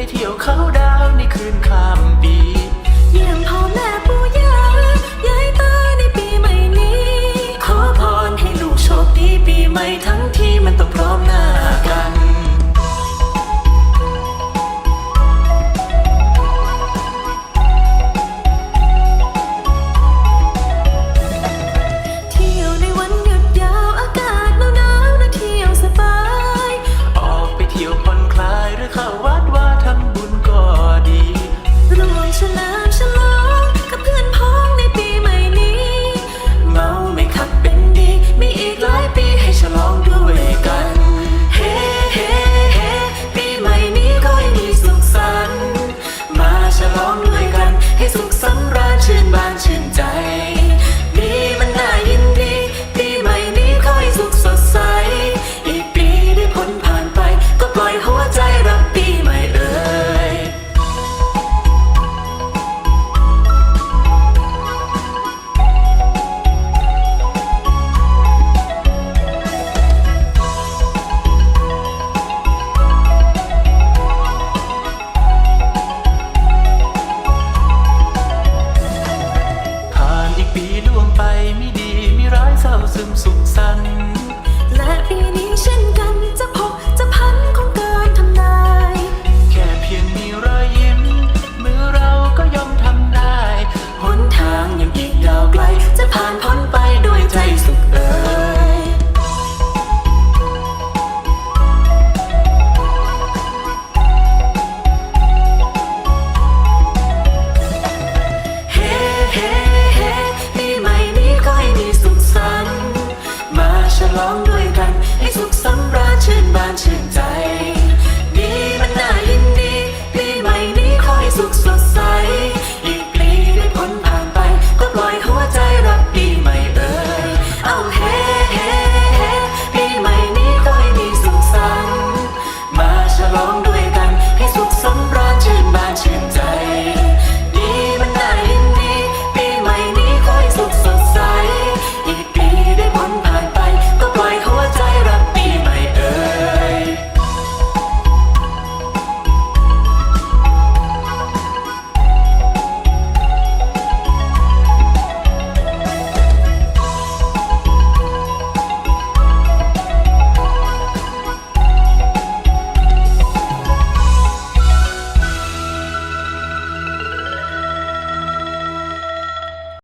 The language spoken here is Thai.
ไปเที่ยวเขาดาวในคืนข้ามปี มสุขสันต์ ร้องด้วยกัน ให้สุขสำราญชื่นบานชื่นใจ